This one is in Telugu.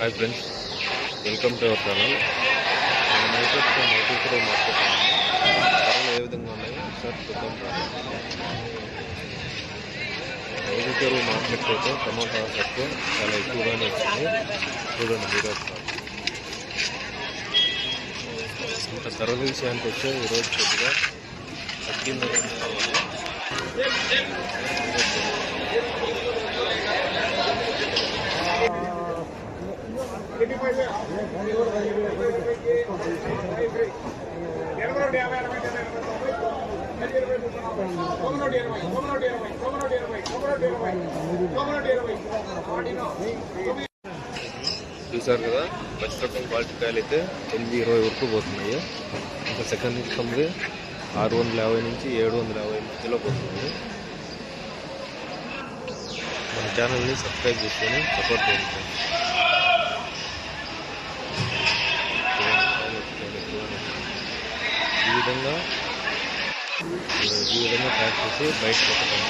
Hi friends. Welcome to our channel. మనమైతే ఇప్పుడు మైతూరు మార్కెట్ ధరలు ఏ విధంగా ఉన్నాయో? ఒకసారి చూద్దాం మైతూరు మార్కెట్ అయితే టమాటా తక్కువ చాలా ఎక్కువగానే వచ్చింది. చూడండి మీరు ఒకసారి ఇంకా ధరల విషయానికి వస్తే ఈరోజు కొద్దిగా తగ్గింది. చూసారు కదా ఫస్ట్ రకం క్వాలిటీ కాయలు అయితే ఎనిమిది ఇరవై వరకు పోతున్నాయి. ఇంకా సెకండ్ రకంది ఆరు వందల యాభై నుంచి ఏడు వందల యాభై మధ్యలో పోతుంది మన ఛానల్ని సబ్స్క్రైబ్ చేసుకొని సపోర్ట్ చేయండి ఈ విధంగా ఈ విధంగా ప్యాక్ చేసి బయటకు పెట్టడం